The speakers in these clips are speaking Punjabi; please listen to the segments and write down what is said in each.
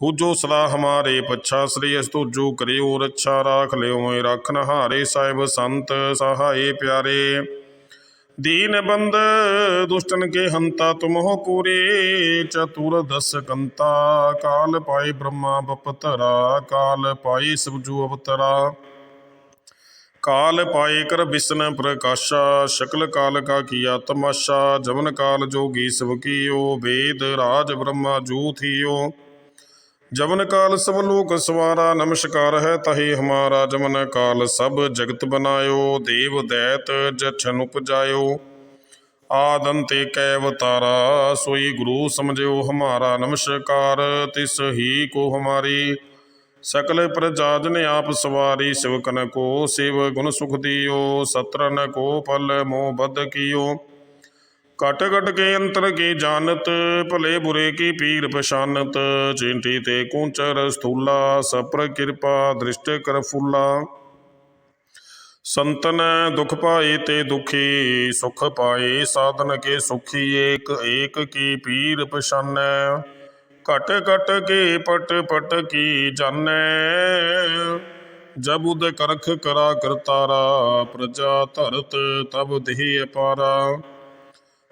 ਹੂਜੋ ਸਦਾ ਹਮਾਰੇ ਪੱਛਾ ਸ੍ਰੀ ਅਸ ਤੁਜੋ ਕਰਿਓ ਰੱਛਾ ਰਾਖ ਲਿਓ ਮੈਂ ਰੱਖਨ ਹਾਰੇ ਸਾਹਿਬ ਸੰਤ ਸਹਾਏ ਪਿਆਰੇ ਦੀਨ ਬੰਦ ਦੁਸ਼ਟਨ ਕੇ ਹੰਤਾ ਤੁਮ ਹੋ ਪੂਰੇ ਚਤੁਰ ਦਸ ਕੰਤਾ ਕਾਲ ਪਾਈ ਬ੍ਰਹਮਾ ਬਪਤਰਾ ਕਾਲ ਪਾਈ ਸਬਜੂ ਅਵਤਰਾ ਕਾਲ ਪਾਏ ਕਰ ਬਿਸਨ ਪ੍ਰਕਾਸ਼ਾ ਸ਼ਕਲ ਕਾਲ ਕਾ ਕੀਆ ਤਮਾਸ਼ਾ ਜਵਨ ਕਾਲ ਜੋਗੀ ਸਭ ਕੀਓ ਵੇਦ ਰਾਜ ਬ੍ਰਹਮਾ ਜੂ ਥੀਓ ਜਮਨ ਕਾਲ ਸਭ ਲੋਕ ਸਵਾਰਾ, ਨਮਸਕਾਰ ਹੈ ਤਹੀ ਹਮਾਰਾ। ਜਮਨ ਕਾਲ ਸਭ ਜਗਤ ਬਨਾਇਓ, ਦੇਵ ਦੈਤ ਜਛਨ ਉਪਜਾਇਓ। ਆਦੰਤੇ ਕੈ ਤਾਰਾ, ਸੋਈ ਗੁਰੂ ਸਮਝਿਓ ਹਮਾਰਾ। ਨਮਸਕਾਰ, ਤਿਸ ਹੀ ਕੋ ਹਮਾਰੀ। ਸਕਲ ਪ੍ਰਜਾਜ ਨੇ ਆਪ ਸਵਾਰੀ, ਸਿਵਕਨ ਕੋ ਸਿਵ ਗੁਣ ਸੁਖ ਦਿਓ। ਸਤਰਨ ਕੋ ਫਲ ਮੋਹ ਬਦ ਕੀਓ। ਕਟ ਕਟ ਕੇ ਅੰਤਰ ਕੀ ਜਾਣਤ, ਭਲੇ ਬੁਰੇ ਕੀ ਪੀਰ ਪਛਾਨਤ। ਚਿੰਟੀ ਤੇ ਕੁੰਚਰ ਸਥੂਲਾ, ਸਪਰ ਕਿਰਪਾ ਦ੍ਰਿਸ਼ਟ ਕਰ ਫੁੱਲਾ। ਸੰਤਨ ਦੁਖ ਪਾਏ ਤੇ ਦੁਖੀ, ਸੁਖ ਪਾਏ ਸਾਧਨ ਕੇ ਸੁਖੀ ਏਕ ਏਕ ਕੀ ਪੀਰ ਪਛਾਨੈ। ਘਟ ਘਟ ਕੇ ਪਟ ਪਟ ਕੀ ਜਾਣੈ। ਜਬ ਉਦ ਕਰਖ ਕਰਾ ਕਰਤਾਰਾ, ਪ੍ਰਜਾ ਧਰਤ ਤਬ ਦੇਹ ਅਪਾਰਾ।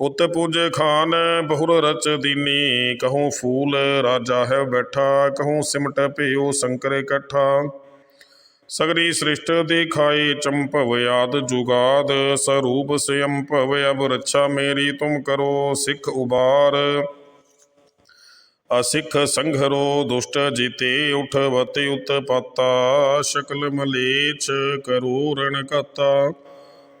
ਉਤ ਪੁਜ ਖਾਨ, ਬਹੁਰ ਰਚ ਦੀਨੀ, ਕਹੂੰ ਫੂਲ ਰਾਜਾ ਹੈ ਬੈਠਾ, ਕਹੂੰ ਸਿਮਟ ਭਿਓ ਸ਼ੰਕਰ ਇਕੱਠਾ ਸਗਰੀ ਸ੍ਰਿਸ਼ਟ ਦਿਖਾਈ ਚੰਪਵ ਆਦ ਜੁਗਾਦ, ਸਰੂਪ ਸਿਯੰ ਭਵ ਅਬ ਰੱਛਾ ਮੇਰੀ ਤੁਮ ਕਰੋ, ਸਿੱਖ ਉਬਾਰ। ਅਸਿੱਖ ਸੰਘਰੋ ਦੁਸ਼ਟ ਜੀਤੇ ਉਠਵਤੇ ਉਤਪਾਤਾ, ਸ਼ਕਲ ਮਲੇਛ ਕਰੋ ਰਣ ਕਤਾ।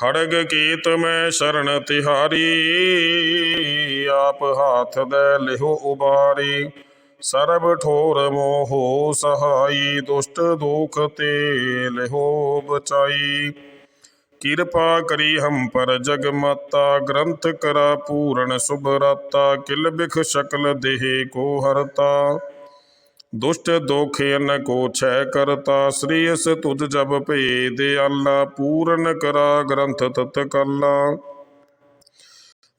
ਖੜਗ ਕੀਤ ਮੈਂ ਸ਼ਰਨ ਤਿਹਾਰੀ, ਆਪ ਹਾਥ ਦੇ ਲਿਹੋ ਉਬਾਰੀ। ਸਰਬ ਠੋਰ ਮੋਹ ਸਹਾਈ, ਦੁਸ਼ਟ ਦੁਖ ਤੇ ਲਿਹੋ ਬਚਾਈ। ਕਿਰਪਾ ਕਰੀ ਹਮ ਪਰ ਜਗ ਮਾਤਾ ਗ੍ਰੰਥ ਕਰਾ ਪੂਰਨ ਸ਼ੁਭਰਾਤਾ, ਕਿਲ ਬਿਖ ਸ਼ਕਲ ਦੇਹ ਕੋ ਹਰਤਾ। ਦੁਸ਼ਟ ਦੋਖ ਅਨ ਕੋ ਛੈ ਕਰਤਾ, ਸ੍ਰੀ ਅਸ ਤੁਧ ਜਬ ਭੇਦ ਅੱਲਾ ਪੂਰਨ ਕਰਾ ਗ੍ਰੰਥ ਤਤ ਕਲਾ।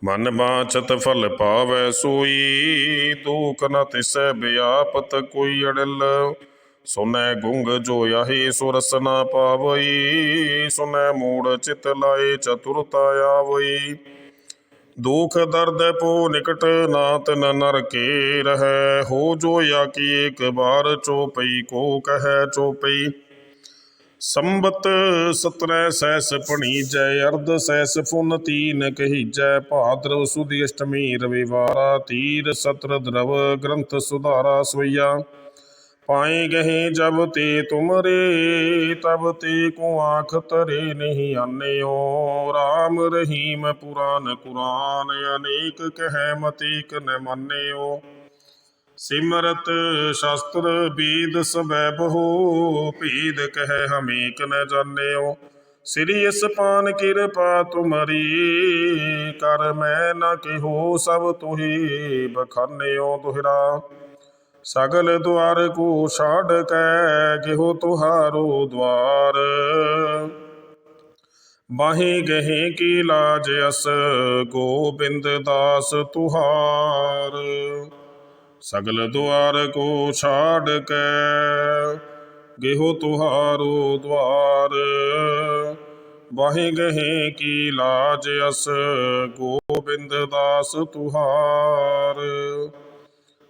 ਮਨ ਬਾਚਤ ਫਲ ਪਾਵੈ ਸੋਈ ਦੂਖ ਨ ਤਿਸੈ ਬਿਆਪਤ ਕੋਈ ਅੜਲ। ਸੁਨੈ ਗੁੰਗ ਜੋ ਆਹੀ ਸੁਰਸ ਨਾ ਪਾਵਈ, ਸੁਨੈ ਮੂੜ ਚਿਤ ਲਾਏ ਚਤੁਰਤਾ ਆਵਈ। ਦੁਖ ਦਰਦ ਪੋ ਨਿਕਟ ਨਾ ਤਨ ਨਰ ਕੇ ਰਹੈ। ਹੋ ਜੋ ਯਾ ਕੀ ਏਕ ਬਾਰ ਚੋਪਈ ਕੋ ਕਹੈ ਚੋਪਈ। ਸੰਬਤ ਸਤਰੈ ਸੈਸ ਪਣੀਜੈ ਅਰਧ ਸੈਸ ਫੁਨ ਤੀਨ ਕਹੀਜੈ। ਭਾਦਰਵ ਸੁਦੀ ਅਸ਼ਟਮੀ ਰਵਿਵਾਰਾ ਤੀਰ, ਸਤਰ ਦਰਵ ਗ੍ਰੰਥ ਸੁਧਾਰਾ ਸਵਈਆ। ਪਾਏ ਗਏ ਜਬ ਤੇ ਤੁਮਰੇ, ਤਬ ਤੇ ਕੋ ਆਖ ਤਰੇ ਨਹੀਂ ਆਨਿਓ। RAM ਰਹੀਮ ਪੁਰਾਨ ਕੁਰਾਨ, ਅਨੇਕ ਕਹਿ ਮਤੀਕ ਨ ਮੰਨਿਓ। ਸਿਮਰਤ ਸ਼ਾਸਤਰ ਬੀਦ ਸਬੈ ਬਹੁ, ਭੀਦ ਕਹਿ ਹਮੇਕ ਨ ਜਾਣਿਓ ਸ੍ਰੀ ਅਸਪਾਨ ਕਿਰਪਾ ਤੁਮਰੀ, ਕਰ ਮੈਂ ਨ ਕਿਹੋ ਸਭ ਤੁਹੀ ਬਖਾਨਿਓ ਦੁਹਰਾ। ਸਗਲ ਦੁਆਰ ਕੋ ਛਾੜ ਕੈ, ਕਿਹੋ ਤੁਹਾਰੋ ਦਵਾਰ। ਬਾਹੇ ਗਹੇ ਕੀ ਲਾਜ ਅਸ ਗੋਬਿੰਦ ਦਾਸ ਤੁਹਾਰ। ਸਗਲ ਦੁਆਰ ਕੋ ਛਾੜ ਕੈ ਗੇਹੋ ਤੁਹਾਰੋ ਦਵਾਰ। ਬਾਹੇ ਗਹੇ ਕੀ ਲਾਜ ਅਸ ਗੋਬਿੰਦ ਦਾਸ ਤੁਹਾਰ।